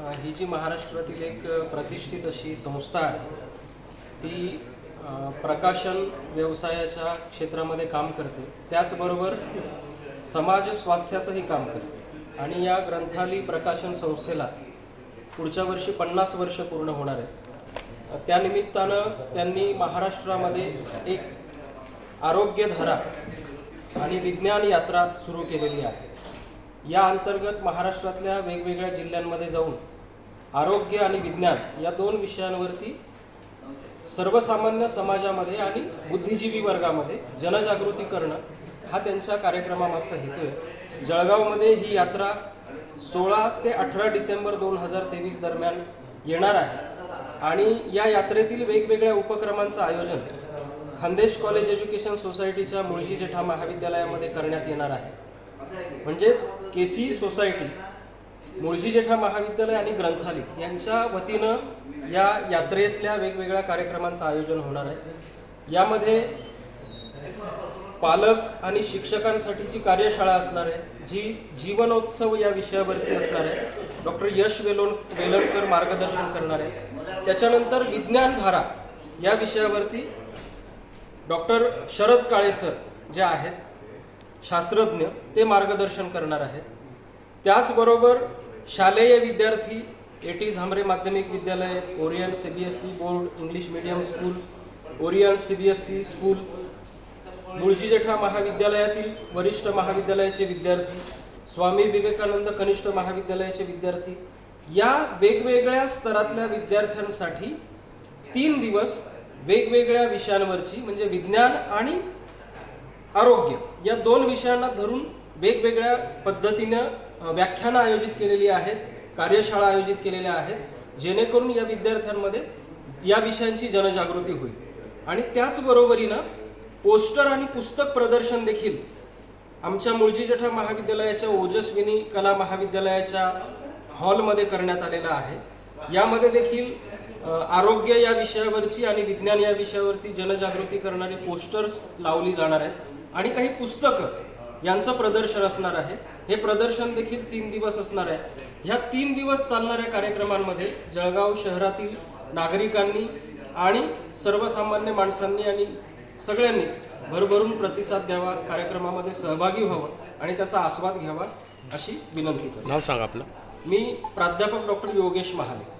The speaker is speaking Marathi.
ही जी महाराष्ट्रातील एक प्रतिष्ठित अशी संस्था आहे ती प्रकाशन व्यवसायाच्या क्षेत्रामध्ये काम करते. त्याचबरोबर समाज स्वास्थ्याचंही काम करते. आणि या ग्रंथाली प्रकाशन संस्थेला पुढच्या वर्षी पन्नास वर्ष पूर्ण होणार आहेत. त्यानिमित्तानं त्यांनी महाराष्ट्रामध्ये एक आरोग्यधारा आणि विज्ञान यात्रा सुरू केलेली आहे. या अंतर्गत महाराष्ट्रातल्या वेगवेगळ्या जिल्ह्यांमध्ये जाऊन आरोग्य आणि विज्ञान या दोन विषयांवरती सर्वसामान्य समाजामध्ये आणि बुद्धिजीवी वर्गामध्ये जनजागृती करणं हा त्यांच्या कार्यक्रमामागचा हेतू आहे. जळगावमध्ये ही यात्रा सोळा ते अठरा डिसेंबर दोन हजार तेवीस दरम्यान येणार आहे. आणि या यात्रेतील वेगवेगळ्या उपक्रमांचं आयोजन खानदेश कॉलेज एज्युकेशन सोसायटीच्या मुळशी जेठा महाविद्यालयामध्ये करण्यात येणार आहे. म्हणजेच K C society Mulji Jetha महाविद्यालय आणि ग्रंथालय यांच्या वतीनं या यात्रेतल्या वेगवेगळ्या कार्यक्रमांचं आयोजन होणार आहे. यामध्ये पालक आणि शिक्षकांसाठीची कार्यशाळा असणार आहे जी जीवनोत्सव या विषयावरती असणार आहे. डॉक्टर यश वेलोण वेलणकर मार्गदर्शन करणार आहे. त्याच्यानंतर विज्ञानधारा या विषयावरती डॉक्टर शरद काळे सर जे आहेत शास्त्रज्ञ ते मार्गदर्शन करणार आहेत. त्याचबरोबर शालेय विद्यार्थी ए टी झांबरे माध्यमिक विद्यालय Orion C B S C board English medium school Orion C B S C school Mulji Jetha महाविद्यालयातील वरिष्ठ महाविद्यालयाचे विद्यार्थी स्वामी विवेकानंद कनिष्ठ महाविद्यालयाचे विद्यार्थी या वेगवेगळ्या स्तरातल्या विद्यार्थ्यांसाठी तीन दिवस वेगवेगळ्या विषयांवरची म्हणजे विज्ञान आणि आरोग्य या दोन विषयांना धरून वेगवेगळ्या पद्धतीनं व्याख्यानं आयोजित केलेली आहेत कार्यशाळा आयोजित केलेल्या आहेत जेणेकरून या विद्यार्थ्यांमध्ये या विषयांची जनजागृती होईल. आणि त्याचबरोबरीनं पोस्टर आणि पुस्तक प्रदर्शन देखील आमच्या मुळजी जठा महाविद्यालयाच्या ओजस्विनी कला महाविद्यालयाच्या हॉलमध्ये करण्यात आलेलं आहे. यामध्ये देखील आरोग्य या विषयावरची आणि विज्ञान या विषयावरती जनजागृती करणारी पोस्टर्स लावली जाणार आहेत. आणि काही पुस्तकं यांचं प्रदर्शन असणार आहे. हे प्रदर्शन देखील तीन दिवस असणार आहे. ह्या तीन दिवस चालणाऱ्या कार्यक्रमांमध्ये जळगाव शहरातील नागरिकांनी आणि सर्वसामान्य माणसांनी आणि सगळ्यांनीच भरभरून प्रतिसाद द्यावा कार्यक्रमामध्ये सहभागी व्हावं आणि त्याचा आस्वाद घ्यावा अशी विनंती करतो. नाव सांगा आपलं. मी प्राध्यापक डॉक्टर योगेश महाले.